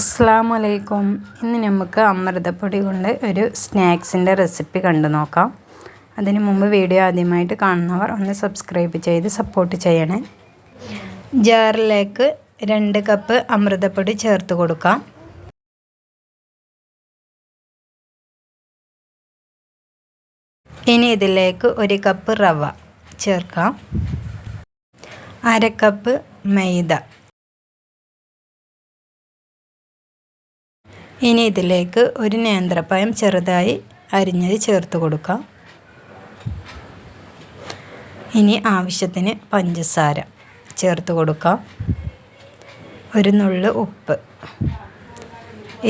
അസ്സാം അലൈക്കും ഇന്ന് നമുക്ക് അമൃതപ്പൊടി കൊണ്ട് ഒരു സ്നാക്സിന്റെ റെസിപ്പി കണ്ടു നോക്കാം. അതിന് മുമ്പ് വീഡിയോ ആദ്യമായിട്ട് കാണുന്നവർ ഒന്ന് സബ്സ്ക്രൈബ് ചെയ്ത് സപ്പോർട്ട് ചെയ്യണേ. ജാറിലേക്ക് രണ്ട് കപ്പ് അമൃതപ്പൊടി ചേർത്ത് കൊടുക്കാം. ഇനി ഇതിലേക്ക് ഒരു കപ്പ് റവ ചേർക്കാം. അര കപ്പ് മൈദ. ഇനി ഇതിലേക്ക് ഒരു നേന്ത്രപ്പഴം ചെറുതായി അരിഞ്ഞത് ചേർത്ത് കൊടുക്കാം. ഇനി ആവശ്യത്തിന് പഞ്ചസാര ചേർത്ത് കൊടുക്കാം. ഒരു നുള്ളു ഉപ്പ്.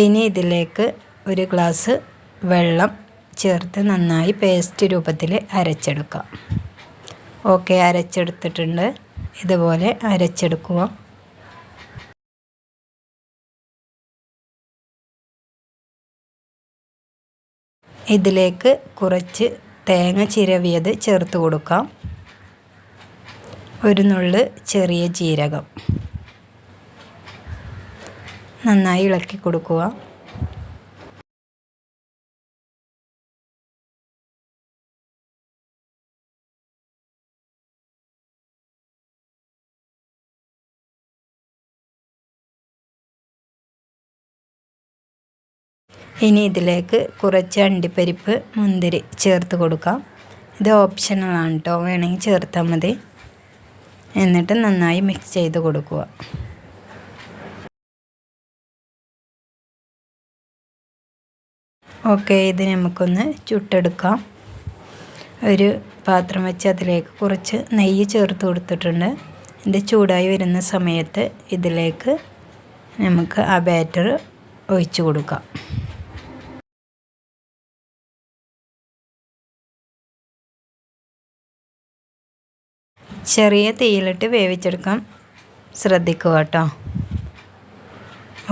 ഇനി ഇതിലേക്ക് ഒരു ഗ്ലാസ് വെള്ളം ചേർത്ത് നന്നായി പേസ്റ്റ് രൂപത്തിൽ അരച്ചെടുക്കാം. ഓക്കെ അരച്ചെടുത്തിട്ടുണ്ട്. ഇതുപോലെ അരച്ചെടുക്കുക ഇതിലേക്ക് കുറച്ച് തേങ്ങ ചിരവിയത് ചേർത്ത് കൊടുക്കാം. ഒരു നുള്ള് ചെറിയ ജീരകം. നന്നായി ഇളക്കി കൊടുക്കുക. ഇനി ഇതിലേക്ക് കുറച്ച് അണ്ടിപ്പരിപ്പ് മുന്തിരി ചേർത്ത് കൊടുക്കാം. ഇത് ഓപ്ഷണലാണ് കേട്ടോ വേണമെങ്കിൽ ചേർത്താൽ മതി. എന്നിട്ട് നന്നായി മിക്സ് ചെയ്ത് കൊടുക്കുക. ഓക്കെ ഇത് നമുക്കൊന്ന് ചുട്ടെടുക്കാം. ഒരു പാത്രം വെച്ച് അതിലേക്ക് കുറച്ച് നെയ്യ് ചേർത്ത് കൊടുത്തിട്ടുണ്ട്. ഇത് ചൂടായി വരുന്ന സമയത്ത് ഇതിലേക്ക് നമുക്ക് ആ ബാറ്റർ ഒഴിച്ചു കൊടുക്കാം. ചെറിയ തീയിലിട്ട് വേവിച്ചെടുക്കാം. ശ്രദ്ധിക്കുക കേട്ടോ.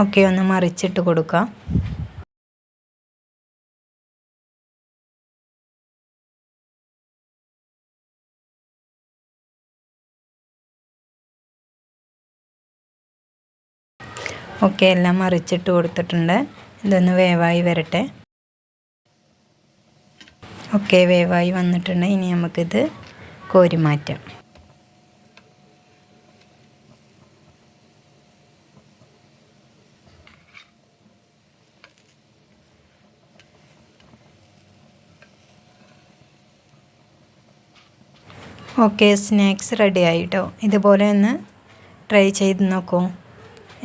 ഓക്കെ ഒന്ന് മറിച്ചിട്ട് കൊടുക്കാം ഓക്കെ എല്ലാം മറിച്ചിട്ട് കൊടുത്തിട്ടുണ്ട്. ഇതൊന്ന് വേവായി വരട്ടെ. ഓക്കെ വേവായി വന്നിട്ടുണ്ട്. ഇനി നമുക്കിത് കോരി മാറ്റാം ഓക്കെ സ്നാക്സ് റെഡി ആയിട്ടോ. ഇതുപോലെ ഒന്ന് ട്രൈ ചെയ്ത് നോക്കൂ.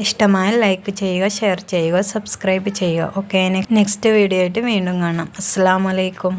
ഇഷ്ടമായ ലൈക്ക് ചെയ്യുക ഷെയർ ചെയ്യുക സബ്സ്ക്രൈബ് ചെയ്യുക. ഓക്കെ നെക്സ്റ്റ് വീഡിയോ ആയിട്ട് വീണ്ടും കാണാം. അസ്സാം വലൈക്കും